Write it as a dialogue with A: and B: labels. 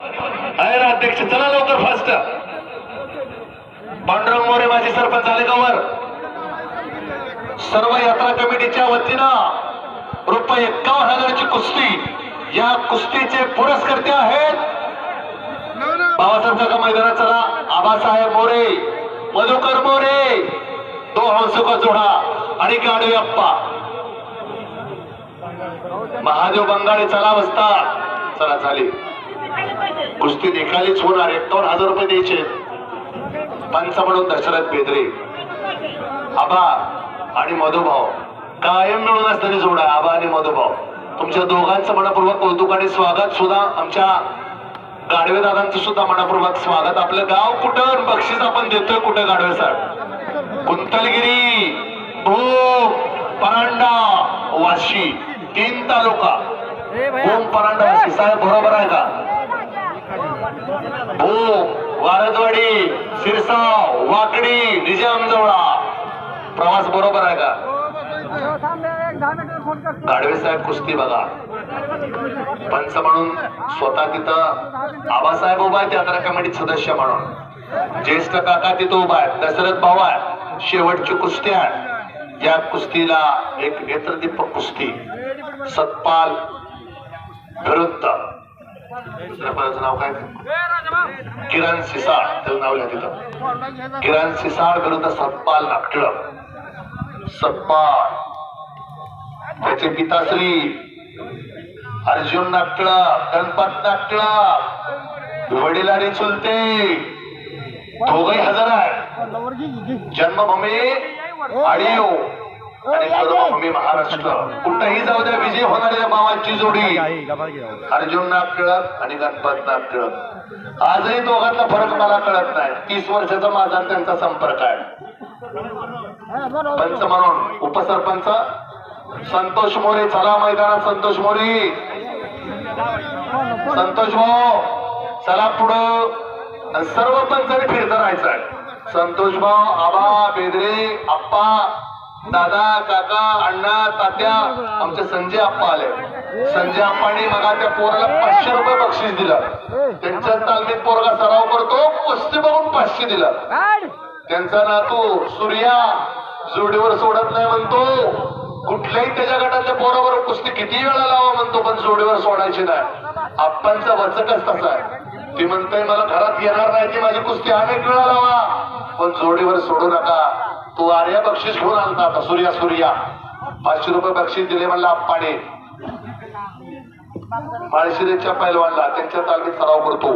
A: आहे ना अध्यक्ष चला लवकर फास्ट पांडुरंग मोरे माजी सरपंच आले का सर्व यात्रा कमिटीच्या वतीनं रुपये एकावन्न हजाराची कुस्ती या कुस्तीचे पुरस्कर्ते आहेत. बाबासाहेब काका मैदानात चला. आबासाहेब मोरे मधुकर मोरे तो हंसुका जोडा आणि गाडवे अप्पा. महादेव बंगाळे चला बसता. चला झाली कुस्ती निकालीच होणार एकावन्न हजार रुपये द्यायचे. पंच म्हणून दशरथ बेदरे. आबा आणि मधुभाऊ कायम मिळून असणारी जोडा आबा आणि मधुभाऊ तुमच्या दोघांचं मनपूर्वक कौतुक आणि स्वागत सुद्धा आमच्या गाडवे दादांचं सुद्धा मनपूर्वक स्वागत. आपलं गाव कुठं? बक्षीस आपण देतोय कुठं गाडवे साहेब? कुंतलगिरी भूम परांडा वाशी. तीन तालुका. भूम परांडा वाशी. साहेब बरोबर भूम वारदवाडी सिरसाव वाकडी निजामजवळा. प्रवास बरोबर आहे का? गाडवे साहेब कुस्ती बघा. पंच म्हणून स्वतः तिथं आबासाहेब उभा आहे यात्रा कमिटी सदस्य म्हणून. ज्येष्ठ काका तिथं उभा आहे दशरथ भाऊ आहे शेवटची कुस्ती आहे. या कुस्तीला एक नेत्रदीपक कुस्ती. सतपाल विरुद्ध. सरपंचाचं नाव काय? किरण सिसाळ. त्याचं नाव लिहा तिथं. किरण सिसाळ विरुद्ध सतपाल नागटिळक. सतपाल. त्याचे पिताश्री अर्जुन नागटिळक गणपत नागटिळक वडील चुलते. दोघही हजर आहे जन्मभूमी आडिओ. आणि कर्मभूमी महाराष्ट्र. कुठेही जाऊ द्या विजय होणाऱ्या मामाची जोडी. अर्जुन नाग टिळक आणि गणपत नाग टिळक आजही दोघांचा फरक मला कळत नाही. तीस वर्षाचा माझा त्यांचा संपर्क आहे. पंच म्हणून उपसरपंच संतोष मोरे चला मैदानात संतोष मोरे. संतोष भाऊ चला पुढं. सर्व पंचाने फिरत राहायचं आहे. संतोष भाऊ आबा बेदरे आप्पा दादा काका अण्णा तात्या आमचे संजय आप्पा आले. संजय आप्पांनी मगा त्या पोराला पाचशे रुपये बक्षीस दिलं. त्यांच्या तालमीत पोरगा सराव करतो कुस्ती बघून पाचशे दिलं. त्यांचा नातू सूर्या जोडीवर सोडत नाही म्हणतो. कुठल्याही त्याच्या गटातल्या पोराबरोबर कुस्ती किती वेळा लावा म्हणतो पण जोडीवर सोडायची नाही. आप्पांचा वचकच तसा आहे. ती म्हणते मला घरात येणार नाही ती माझी कुस्ती अनेक वेळा लावा पण जोडीवर सोडू नका. तू आर्या बक्षीस घेऊन आलता आता सूर्या सूर्या. पाचशे रुपये बक्षीस दिले म्हणला पाणे माळशिरेच्या पैलवानला त्यांच्या तालमीत सराव करतो.